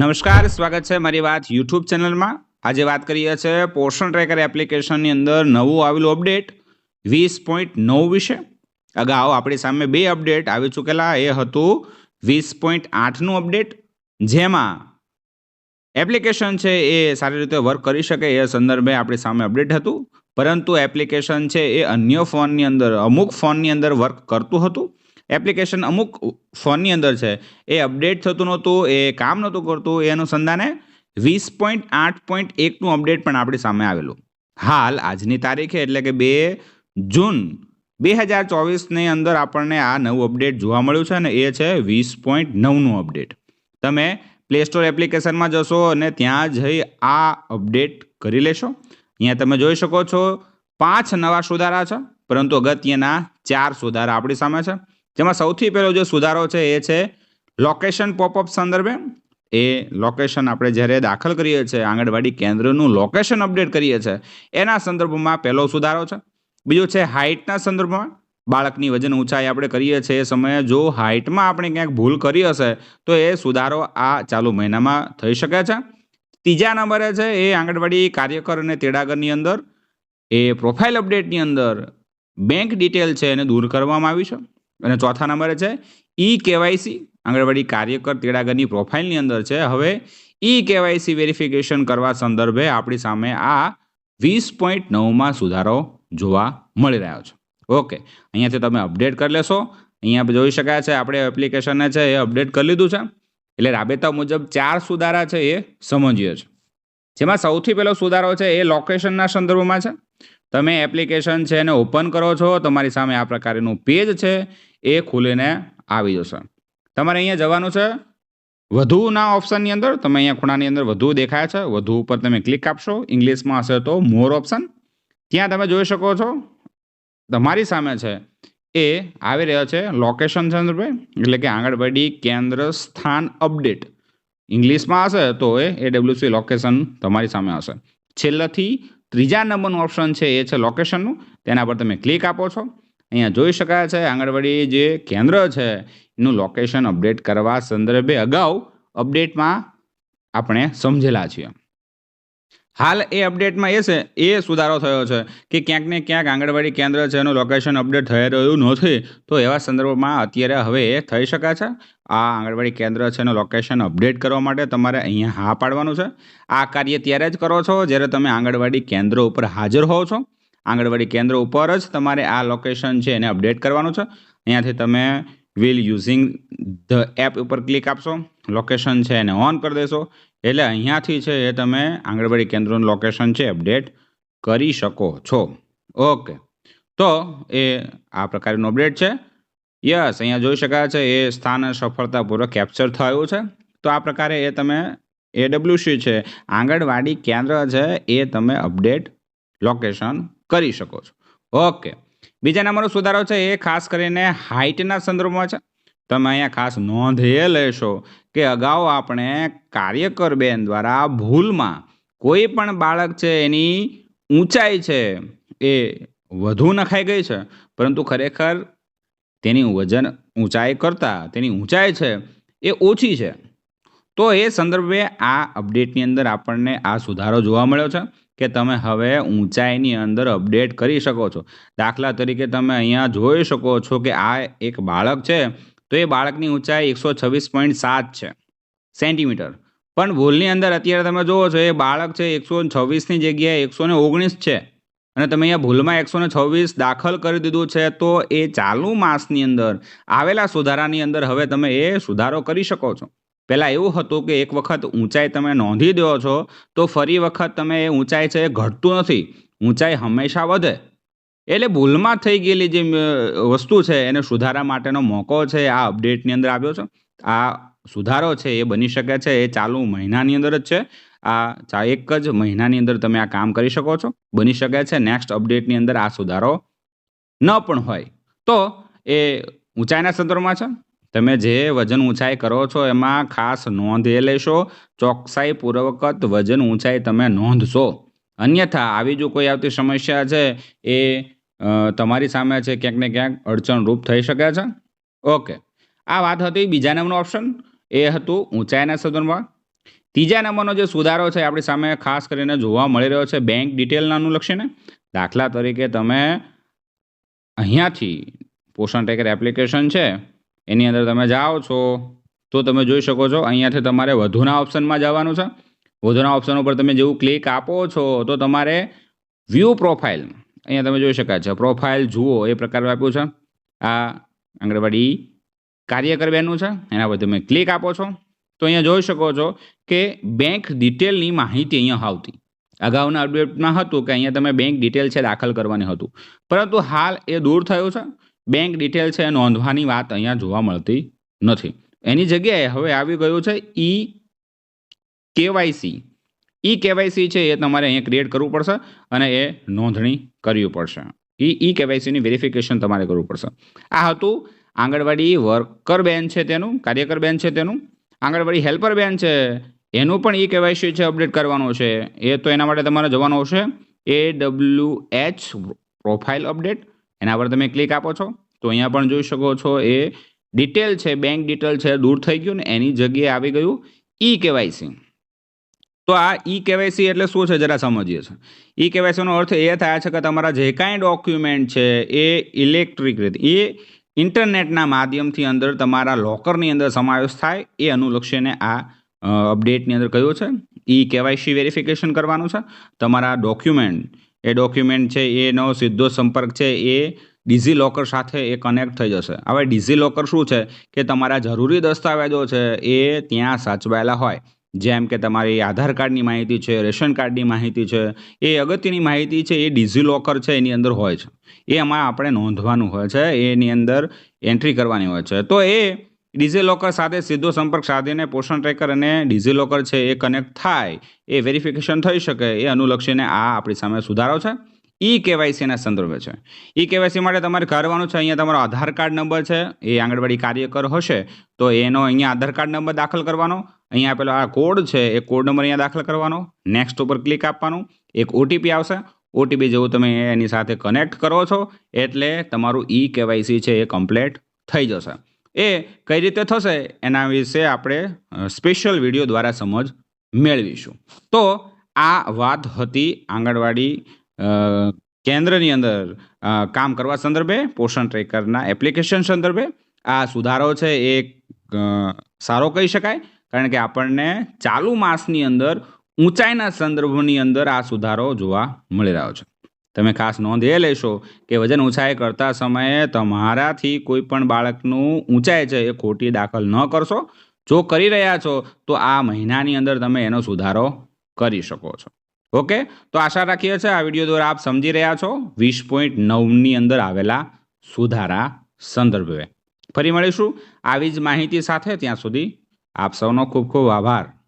નમસ્કાર, સ્વાગત છે મારી વાત યુટ્યુબ ચેનલમાં. આજે વાત કરીએ છીએ પોષણ ટ્રેકર એપ્લિકેશનની અંદર નવું આવેલું અપડેટ વીસ પોઈન્ટ નવ વિશે. અગાઉ આપણી સામે બે અપડેટ આવી ચૂકેલા, એ હતું વીસ પોઈન્ટ આઠનું અપડેટ જેમાં એપ્લિકેશન છે એ સારી રીતે વર્ક કરી શકે એ સંદર્ભે આપણી સામે અપડેટ હતું. પરંતુ એપ્લિકેશન છે એ અન્ય ફોનની અંદર, અમુક ફોનની અંદર વર્ક કરતું હતું. એપ્લિકેશન અમુક ફોનની અંદર છે. એ અપડેટ થતું નહોતું, એ કામ નહોતું કરતું, એ અનુસંધાને વીસ પોઈન્ટ આઠ પોઈન્ટ એકનું અપડેટ પણ આપણી સામે આવેલું. હાલ, આજની તારીખે એટલે કે બે જૂન બે હજાર ચોવીસની અંદર આપણને આ નવું અપડેટ જોવા મળ્યું છે અને એ છે વીસ પોઈન્ટ નવનું અપડેટ. તમે પ્લે સ્ટોર એપ્લિકેશનમાં જશો અને ત્યાં જઈ આ અપડેટ કરી લેશો. અહીંયા તમે જોઈ શકો છો, પાંચ નવા સુધારા છે, પરંતુ અગત્યના ચાર સુધારા આપણી સામે છે. જેમાં સૌથી પહેલો જે સુધારો છે એ છે લોકેશન પોપઅપ સંદર્ભે. એ લોકેશન આપણે જ્યારે દાખલ કરીએ છીએ, આંગણવાડી કેન્દ્રનું લોકેશન અપડેટ કરીએ છીએ, એના સંદર્ભમાં પહેલો સુધારો છે. બીજો છે હાઇટના સંદર્ભમાં. બાળકની વજન ઊંચાઈ આપણે કરીએ છીએ એ સમયે. જો હાઇટમાં આપણે ક્યાંક ભૂલ કરી હશે, તો એ સુધારો આ ચાલુ મહિનામાં થઈ શકે છે. ત્રીજા નંબરે છે એ આંગણવાડી કાર્યકર અને તેડાગરની અંદર. એ પ્રોફાઇલ અપડેટની અંદર બેંક ડિટેલ છે એને દૂર કરવામાં આવી છે. અને ચોથા નંબરે છે ઈ કેવાયસી આંગણવાડી કાર્યકર તેડાગરની પ્રોફાઇલની અંદર છે. હવે ઈ કેવાયસી વેરિફિકેશન કરવા સંદર્ભે આપણી સામે આ વીસ પોઈન્ટ નવમાં સુધારો જોવા મળી રહ્યો છે. ઓકે, અહીંયાથી તમે અપડેટ કરી લેશો. અહીંયા જોઈ શકાય છે, આપણે એપ્લિકેશનને છે એ અપડેટ કરી લીધું છે. એટલે રાબેતા મુજબ ચાર સુધારા છે એ સમજીએ છે જેમાં સૌથી પહેલો સુધારો છે એ લોકેશનના સંદર્ભમાં છે. તમે એપ્લિકેશન છે એને ઓપન કરો છો, તમારી સામે આ પ્રકારનું પેજ છે. એ ખુલીને આવી જશે. તમારે અહીંયા જવાનું છે. વધુના ઓપ્શનની અંદર તમે અહીંયા ખૂણાની અંદર વધુ દેખાય છે. વધુ ઉપર તમે ક્લિક આપશો. ઇંગ્લિશમાં હશે તો મોર ઓપ્શન ત્યાં તમે જોઈ શકો છો. તમારી સામે છે. એ આવી રહ્યો છે. લોકેશન સંદર્ભે એટલે કે આંગણવાડી કેન્દ્ર સ્થાન અપડેટ ઇંગ્લિશમાં હશે તો એ એડબ્લ્યુસી લોકેશન તમારી સામે હશે. છેલ્લેથી ત્રીજા નંબરનું ઓપ્શન છે એ છે લોકેશનનું તેના પર તમે ક્લિક આપો છો. અહીંયા જોઈ શકાય છે, આંગણવાડી જે કેન્દ્ર છે, એનું લોકેશન અપડેટ કરવા સંદર્ભે અગાઉ અપડેટમાં આપણે સમજેલા છીએ. હાલ એ અપડેટમાં એ છે, એ સુધારો થયો છે કે ક્યાંક ને ક્યાંક આંગણવાડી કેન્દ્ર છે, એનું લોકેશન અપડેટ થઈ રહ્યું નથી, તો એવા સંદર્ભમાં અત્યારે હવે એ થઈ શકે છે? આ આંગણવાડી કેન્દ્ર છે, એનું લોકેશન અપડેટ કરવા માટે તમારે અહીંયા હા પાડવાનું છે. આ કાર્ય ત્યારે જ કરો છો, જ્યારે તમે આંગણવાડી કેન્દ્ર ઉપર હાજર હોવ છો? આંગણવાડી કેન્દ્ર ઉપર જ તમારે આ લોકેશન છે એને અપડેટ કરવાનું છે. અહીંયાથી તમે વિલ યુઝિંગ ધ એપ ઉપર ક્લિક આપશો. લોકેશન છે એને ઓન કરી દેશો. એટલે અહીંયાથી છે એ તમે આંગણવાડી કેન્દ્રનું લોકેશન છે અપડેટ કરી શકો છો. ઓકે તો એ આ પ્રકારનું અપડેટ છે. યસ અહીંયા જોઈ શકાય છે એ સ્થાન સફળતાપૂર્વક કેપ્ચર થયું છે. તો આ પ્રકારે એ તમે એડબ્લ્યુસી છે. આંગણવાડી કેન્દ્ર છે એ તમે અપડેટ લોકેશન કરી શકો છો. ઓકે બીજા નંબરનો સુધારો છે એ ખાસ કરીને હાઇટના સંદર્ભમાં છે. તમે અહીંયા ખાસ નોંધ એ લેશો કે અગાઉ આપણે કાર્યકર બેન દ્વારા ભૂલમાં કોઈ પણ બાળક છે એની ઊંચાઈ છે એ વધુ નખાઈ ગઈ છે. પરંતુ ખરેખર તેની વજન ઊંચાઈ કરતાં, તેની ઊંચાઈ છે એ ઓછી છે. તો એ સંદર્ભે આ અપડેટની અંદર આપણને આ સુધારો જોવા મળ્યો છે કે તમે હવે ઊંચાઈની અંદર અપડેટ કરી શકો છો. દાખલા તરીકે તમે અહીંયા જોઈ શકો છો કે આ એક બાળક છે, તો એ બાળકની ઊંચાઈ એકસો છવ્વીસ પોઈન્ટ સાત છે સેન્ટીમીટર. પણ ભૂલની અંદર અત્યારે તમે જુઓ છો, એ બાળક છે એકસો છવ્વીસની જગ્યાએ એકસો ને ઓગણીસ છે. અને તમે અહીંયા ભૂલમાં એકસો ને છવ્વીસ દાખલ કરી દીધું છે, તો એ ચાલુ માસની અંદર આવેલા સુધારાની અંદર હવે તમે એ સુધારો કરી શકો છો. પહેલાં એવું હતું કે એક વખત ઊંચાઈ તમે નોંધી દો છો, તો ફરી વખત તમે એ ઊંચાઈ છે એ ઘટતું નથી. ઊંચાઈ હંમેશા વધે. એટલે ભૂલમાં થઈ ગયેલી જે વસ્તુ છે, એને સુધારા માટેનો મોકો છે, આ અપડેટની અંદર આવ્યો છે. આ સુધારો છે, એ બની શકે છે, એ ચાલુ મહિનાની અંદર જ છે. આ ચા, એક જ મહિનાની અંદર તમે આ કામ કરી શકો છો. બની શકે છે, નેક્સ્ટ અપડેટની અંદર આ સુધારો ન પણ હોય. તો એ ઊંચાઈના સંદર્ભમાં છે. તમે જે વજન ઊંચાઈ કરો છો એમાં ખાસ નોંધ એ લેશો. ચોકસાઈપૂર્વક વજન ઊંચાઈ તમે નોંધશો. અન્યથા આવી જો કોઈ આવતી સમસ્યા છે એ તમારી સામે છે ક્યાંક ને ક્યાંક અડચણરૂપ થઈ શકે છે? ઓકે. આ વાત હતી બીજા નંબરનો ઓપ્શન. એ હતું ઊંચાઈના સંદર્ભમાં. ત્રીજા નંબરનો જે સુધારો છે આપણી સામે ખાસ કરીને જોવા મળી રહ્યો છે બેંક ડિટેલનાનું લક્ષીને દાખલા તરીકે તમે અહીંયાથી પોષણ ટેકર એપ્લિકેશન છે એની અંદર તમે જાઓ છો, તો તમે જોઈ શકો છો, અહીંયાથી તમારે વધુના ઓપ્શનમાં જવાનું છે. વધુના ઓપ્શન ઉપર તમે જેવું ક્લિક આપો છો, તો તમારે વ્યૂ પ્રોફાઇલ અહીંયા તમે જોઈ શકાય છે. પ્રોફાઇલ જુઓ, એ પ્રકારનું આપ્યું છે. આ આંગણવાડી કાર્યકર બેનનું છે, એના પર તમે ક્લિક આપો છો. તો અહીંયા જોઈ શકો છો કે બેંક ડિટેલની માહિતી અહીંયા આવતી. અગાઉના અપડેટમાં હતું કે અહીંયા તમે બેંક ડિટેલ છે દાખલ કરવાની હતું. પરંતુ હાલ એ દૂર થયું છે. બેંક ડિટેલ છે નોંધવાની વાત અહીંયા જોવા મળતી નથી. એની જગ્યાએ હવે આવી ગયું છે ઈ કેવાયસી ઈ કેવાયસી છે, એ તમારે અહીંયા ક્રિએટ કરવું પડશે અને એ નોંધણી કરવી પડશે. ઈ ઈ કેવાયસીની વેરિફિકેશન તમારે કરવું પડશે. આ હતું આંગણવાડી વર્કર બેન છે તેનું, કાર્યકર બેન છે તેનું. આંગણવાડી હેલ્પર બેન છે, એનું પણ ઈ કેવાયસી છે અપડેટ કરવાનું છે. એ તો એના માટે તમારે જવાનું હશે એ ડબલ્યુ એચ પ્રોફાઇલ અપડેટ એના પર તમે ક્લિક આપો છો, તો અહીંયા પણ જોઈ શકો છો એ ડિટેલ છે બેંક ડિટેલ છે, દૂર થઈ ગયું ને એની જગ્યાએ આવી ગયું ઈ કેવાયસી તો આ ઈ કેવાયસી એટલે શું છે? જરા સમજીએ છીએ ઈ કેવાયસીનો અર્થ એ થાય છે કે તમારા જે કાંઈ ડોક્યુમેન્ટ છે એ ઇલેક્ટ્રિક રીતે, એ ઇન્ટરનેટના માધ્યમથી અંદર તમારા લોકરની અંદર સમાવેશ થાય, એ અનુલક્ષીને આ અપડેટની અંદર કયો છે? ઈ કેવાયસી વેરિફિકેશન કરવાનું છે. તમારા ડોક્યુમેન્ટ એ ડોક્યુમેન્ટ છે એનો સીધો સંપર્ક છે, એ ડિઝીલોકર સાથે એ કનેક્ટ થઈ જશે. હવે ડિઝી શું છે? કે તમારા જરૂરી દસ્તાવેજો છે, એ ત્યાં સાચવાયેલા હોય. જેમ કે તમારી આધાર કાર્ડની માહિતી છે, રેશન કાર્ડની માહિતી છે, એ અગત્યની માહિતી છે, એ ડિઝી છે, એની અંદર હોય છે. એ એમાં આપણે નોંધવાનું હોય છે, એની અંદર એન્ટ્રી કરવાની હોય છે. તો એ ડિઝી લોકર સાથે સીધો સંપર્ક સાધીને પોષણ ટ્રેકર અને ડિઝીલોકર છે એ કનેક્ટ થાય એ વેરિફિકેશન થઈ શકે એ અનુલક્ષીને આ આપણી સામે સુધારો છે. ઈ કેવાયસીના સંદર્ભે છે. ઈ કેવાયસી માટે તમારે કરવાનું છે, અહીંયા તમારો આધાર કાર્ડ નંબર છે, એ આંગણવાડી કાર્યકર હશે, તો એનો અહીંયા આધાર કાર્ડ નંબર દાખલ કરવાનો, અહીંયા પેલો આ કોડ છે, એ કોડ નંબર અહીંયા દાખલ કરવાનો નેક્સ્ટ ઉપર ક્લિક આપવાનું, એક ઓટીપી આવશે. ઓટીપી જેવું તમે એની સાથે કનેક્ટ કરો છો, એટલે તમારું ઈ કેવાયસી છે એ કમ્પ્લીટ થઈ જશે. એ કઈ રીતે થશે એના વિશે આપણે સ્પેશિયલ વીડિયો દ્વારા સમજ મેળવીશું. તો આ વાત હતી આંગણવાડી કેન્દ્રની અંદર કામ કરવા સંદર્ભે, પોષણ ટ્રેકરના એપ્લિકેશન સંદર્ભે. આ સુધારો છે એ સારો કહી શકાય, કારણ કે આપણને ચાલુ માસની અંદર ઊંચાઈના સંદર્ભની અંદર આ સુધારો જોવા મળી રહ્યો છે. તમે ખાસ નોંધ એ લેશો કે વજન ઊંચાઈ કરતા સમયે તમારાથી કોઈ પણ બાળકનું ઊંચાઈ છે એ ખોટી દાખલ ન કરશો. જો કરી રહ્યા છો, તો આ મહિનાની અંદર તમે એનો સુધારો કરી શકો છો. ઓકે? તો આશા રાખીએ છીએ આ વીડિયો દ્વારા આપ સમજી રહ્યા છો. વીસ પોઈન્ટ નવની અંદર આવેલા સુધારા સંદર્ભે. ફરી મળીશું. આવી જ માહિતી સાથે ત્યાં સુધી આપ સૌનો ખૂબ ખૂબ આભાર.